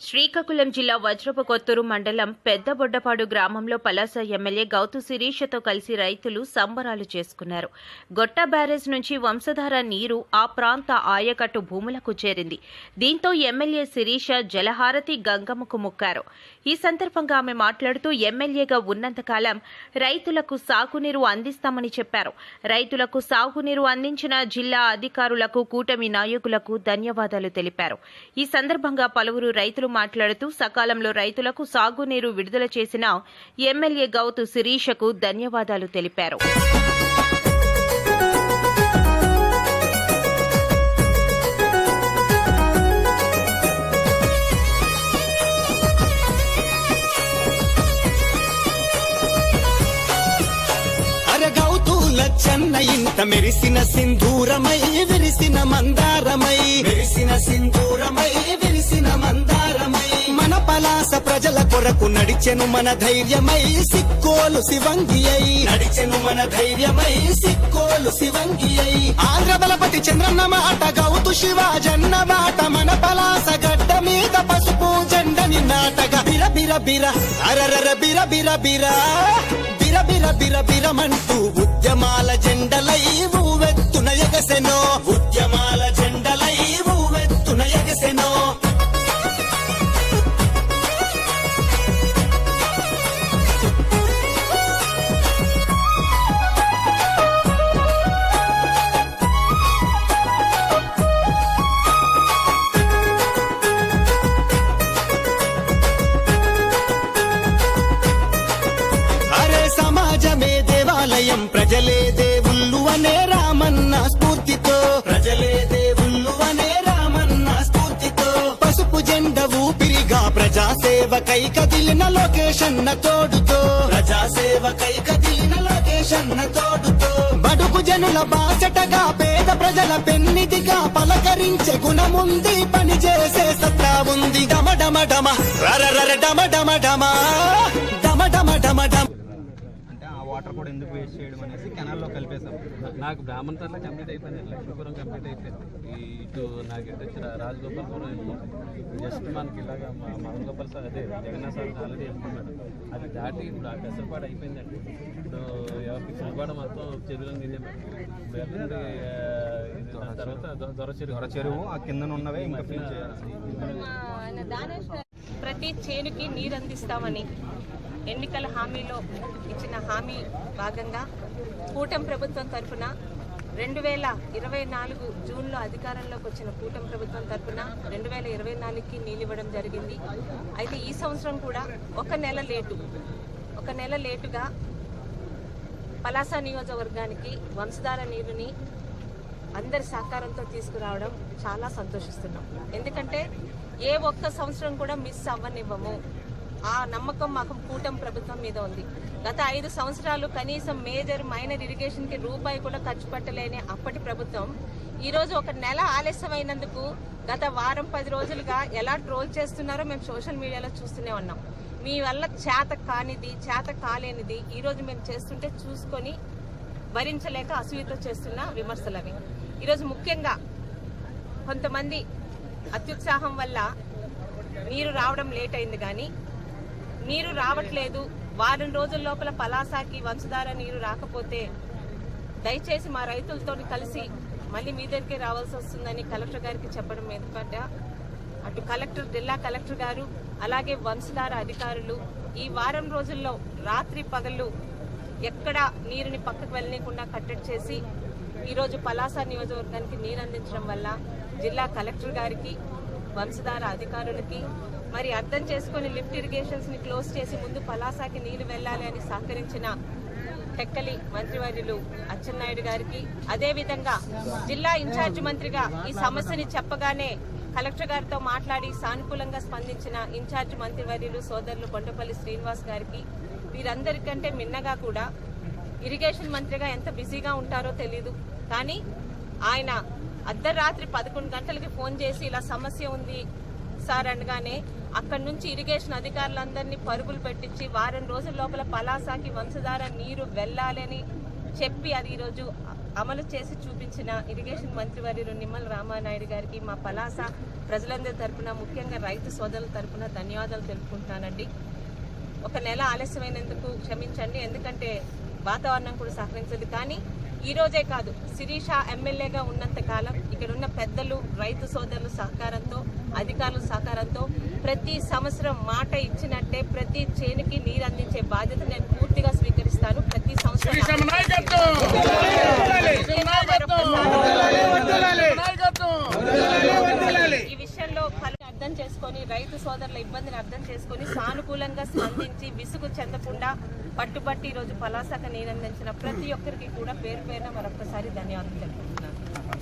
శ్రీకాకుళం జిల్లా వజ్రపు కొత్తూరు మండలం పెద్దబొడ్డపాడు గ్రామంలో పలాస ఎమ్మెల్యే గౌతు శిరీషతో కలిసి రైతులు సంబరాలు చేసుకున్నారు. గొట్ట బ్యారేజ్ నుంచి వంశధార నీరు ఆ ప్రాంత ఆయకట్టు భూములకు చేరింది. దీంతో ఎమ్మెల్యే శిరీష జలహారతి గంగమ్మకు ముక్కారు. ఈ సందర్భంగా ఆమె మాట్లాడుతూ ఎమ్మెల్యేగా ఉన్నంతకాలం రైతులకు సాగునీరు అందిస్తామని చెప్పారు. రైతులకు సాగునీరు అందించిన జిల్లా అధికారులకు కూటమి నాయకులకు ధన్యవాదాలు తెలిపారు. ఈ సందర్భంగా పలువురు రైతులు మాట్లాడుతూ సకాలంలో రైతులకు సాగునీరు విడుదల చేసిన ఎమ్మెల్యే గౌతు శిరీషకు ధన్యవాదాలు తెలిపారు. చెన్న ఇంత మెరిసిన సింధూరమై విరిసిన మందారమై మెరిసిన సింధు ప్రజల కొరకు నడిచెను మన ధైర్యమై సిక్కోలు శివంగి అయి. నడిచెను మన ధైర్యమై సిక్కోలు శివంగి అయి. ఆంధ్ర బలపతి చంద్రన్న మాట గౌతు శివాజన్న మాట మన పలాస గడ్డ మీద పసుపు జెండని నాటగా బిర బిర బిర అరరర బిర బిర బిర. బిర బిర బిర బిరమంటూ ఉద్యమాల జెండలై ఊవెత్తున ఎగసెనో. దేవాలయం ప్రజలే దేవుళ్ళు అనే రామన్న స్ఫూర్తితో. ప్రజలే దేవుళ్ళు అనే రామన్న స్ఫూర్తితో. పసుపు జెండ ఊపిరిగా ప్రజాసేవకై కదిలిన లొకేషన్ తోడుతో. ప్రజాసేవకై కదిలిన లొకేషన్ తోడుతో. బడుగు జనుల బాసటగా పేద ప్రజల పెన్నిదిగా పలకరించే గుణముంది పని చేసే సత్తా ఉంది. డమ డమ డమ. రర డమ డమ డమ. డమ డమ డమ డమ. వాటర్ కూడా ఎందుకు వేస్ట్ చేయడం అనేసి కెనాల్లో కలిపేశాం. నాకు బ్రాహ్మణ తర్లో కంప్లీట్ అయిపోయింది లక్ష్మీపురం కంప్లీట్ అయిపోయింది. ఇటు నాకు ఇటు రాజగోపాల్పురం జస్ట్ మనకి ఇలాగా మా మదన్ గోపాల్ సార్ అదే జగన్నాథ్ సార్ ఆల్రెడీ వెళ్తున్నాడు అది దాటి ఇప్పుడు ఆ పెసరపాడు అయిపోయిందండి. ఇప్పుడు ఎవరికి చిరుపాడ మొత్తం చెరువులు దాని తర్వాత దొ- దొర చెరువు. దొర చెరువు ఆ కింద ఉన్నవే ఇంకా ఫిల్ చేయాలి. ప్రతి చేనుకి నీరు అందిస్తామని. ఎన్నికల హామీలో ఇచ్చిన హామీ భాగంగా కూటమి ప్రభుత్వం తరఫున రెండు వేల ఇరవై నాలుగు జూన్లో అధికారంలోకి వచ్చిన కూటమి ప్రభుత్వం తరఫున రెండు వేల ఇరవై నాలుగుకి నీళ్ళు ఇవ్వడం జరిగింది. అయితే ఈ సంవత్సరం కూడా ఒక నెల లేటు ఒక నెల లేటుగా పలాస నియోజకవర్గానికి వంశధార నీరుని అందరి సహకారంతో తీసుకురావడం చాలా సంతోషిస్తున్నాం. ఎందుకంటే ఏ ఒక్క సంవత్సరం కూడా మిస్ అవ్వనివ్వము. ఆ నమ్మకం మాకు కూటమి ప్రభుత్వం మీద ఉంది. గత ఐదు సంవత్సరాలు కనీసం మేజర్ మైనర్ ఇరిగేషన్కి రూపాయి కూడా ఖర్చు పెట్టలేని అప్పటి ప్రభుత్వం ఈ రోజు ఒక నెల ఆలస్యమైనందుకు గత వారం పది రోజులుగా ఎలా ట్రోల్ చేస్తున్నారో మేము సోషల్ మీడియాలో చూస్తూనే ఉన్నాం. మీ వల్ల చేత కానిది చేత కాలేనిది ఈ రోజు మేము చేస్తుంటే చూసుకొని భరించలేక అసూయతో చేస్తున్న విమర్శలు అవి. ఈరోజు ముఖ్యంగా కొంతమంది అత్యుత్సాహం వల్ల నీరు రావడం లేట్ అయింది కానీ నీరు రావట్లేదు. వారం రోజుల లోపల పలాసాకి వంశధార నీరు రాకపోతే దయచేసి మా రైతులతో కలిసి మళ్ళీ మీ దగ్గరికి రావాల్సి వస్తుందని కలెక్టర్ గారికి చెప్పడం మీదట అటు కలెక్టర్ జిల్లా కలెక్టర్ గారు అలాగే వంశధార అధికారులు ఈ వారం రోజుల్లో రాత్రి పగళ్ళు ఎక్కడ నీరుని పక్కకు వెళ్ళనీయకుండా కట్టడి చేసి ఈరోజు పలాస నియోజకవర్గానికి నీరు అందించడం వల్ల జిల్లా కలెక్టర్ గారికి వంశధార అధికారులకి మరి అర్థం చేసుకుని లిఫ్ట్ ఇరిగేషన్స్ని క్లోజ్ చేసి ముందు పలాసాకి నీళ్ళు వెళ్ళాలి అని సహకరించిన టెక్కలి మంత్రివర్యులు అచ్చెన్నాయుడు గారికి అదేవిధంగా జిల్లా ఇన్ఛార్జ్ మంత్రిగా ఈ సమస్యని చెప్పగానే కలెక్టర్ గారితో మాట్లాడి సానుకూలంగా స్పందించిన ఇన్ఛార్జ్ మంత్రివర్యులు సోదరులు కొండపల్లి శ్రీనివాస్ గారికి వీరందరికంటే మిన్నగా కూడా ఇరిగేషన్ మంత్రిగా ఎంత బిజీగా ఉంటారో తెలీదు. కానీ ఆయన అర్ధరాత్రి పదకొండు గంటలకి ఫోన్ చేసి ఇలా సమస్య ఉంది సార్ అనగానే అక్కడి నుంచి ఇరిగేషన్ అధికారులందరినీ పరుగులు పెట్టించి వారం రోజుల లోపల పలాసాకి వంశధార నీరు వెళ్ళాలని చెప్పి అది ఈరోజు అమలు చేసి చూపించిన ఇరిగేషన్ మంత్రి వర్యులు నిమ్మల రామానాయుడు గారికి మా పలాస ప్రజలందరి తరపున ముఖ్యంగా రైతు సోదరుల తరపున ధన్యవాదాలు తెలుపుకుంటున్నానండి. ఒక నెల ఆలస్యమైనందుకు క్షమించండి. ఎందుకంటే వాతావరణం కూడా సహకరించదు. కానీ ఈ రోజే కాదు శిరీష ఎమ్మెల్యేగా ఉన్నంత కాలం ఇక్కడ ఉన్న పెద్దలు రైతు సోదరుల సహకారంతో అధికారుల సహకారంతో ప్రతి సంవత్సరం మాట ఇచ్చినట్టే ప్రతి చేనుకి నీరు అందించే బాధ్యత నేను పూర్తిగా స్వీకరిస్తాను. ప్రతి సంవత్సరం ఈ విషయంలో ఫలి అర్థం చేసుకొని రైతు సోదరుల ఇబ్బందిని అర్థం చేసుకొని సానుకూలంగా స్పందించి విసుగు చెందకుండా పట్టుబట్టి ఈరోజు రోజు పలాసక నీరందించిన ప్రతి ఒక్కరికి కూడా పేరు పేరున మరొకసారి ధన్యవాదాలు తెలుపుతున్నాను